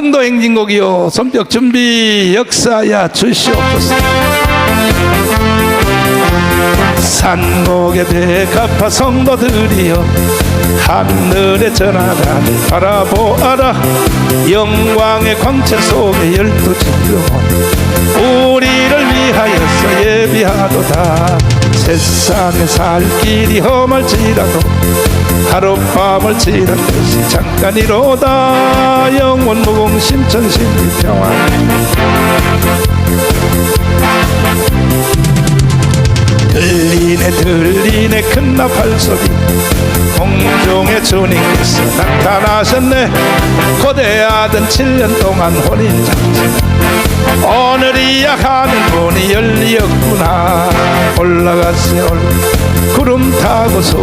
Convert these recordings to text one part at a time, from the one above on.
성도 행진곡이요. 손뼉 준비 역사야 주시옵소서. 산곡의 백합화 성도들이여 하늘의 전하나를 바라보아라. 영광의 광채 속에 열두 진정원 우리를 위하여서 예비하도다 세상에 살 길이 험할지라도 하룻밤을 지난 것이 잠깐이로다. 영원 무공 신천신이 평안 들리네 들리네 큰 나팔 소리. 공중에 주님께서 나타나셨네. 고대하던 7년 동안 혼인장치 오늘이야 하늘문이 열리었구나 올라가세요 구름 타고서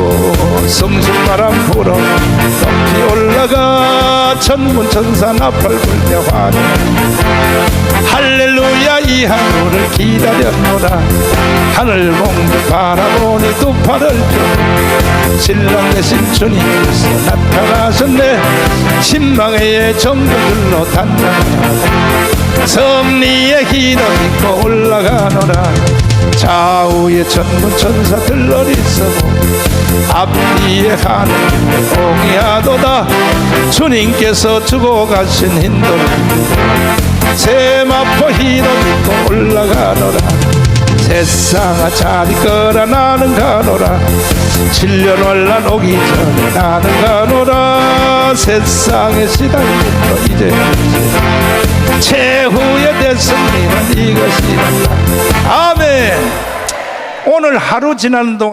성신바람 불어 높이 올라가 천문천사 나팔 불며 환영. 할렐루야 이 하루를 기다렸노라. 하늘 공기 바라보니 두 팔을 펴. 신랑 대신 주님께서 나타나셨네. 신망의 정글로 단장하고 승리의 기도 입고 올라가노라 좌우에 천문 천사 들러리 서고 앞뒤에 하늘 공이하도다. 주님께서 주고 가신 인도를 세마포 희도 입고 올라가노라. 세상아 잘 있거라 나는 가노라. 7년 환란 오기 전에 나는 가노라. 세상에 시달린 너 이제 오늘 하루 지나는 동안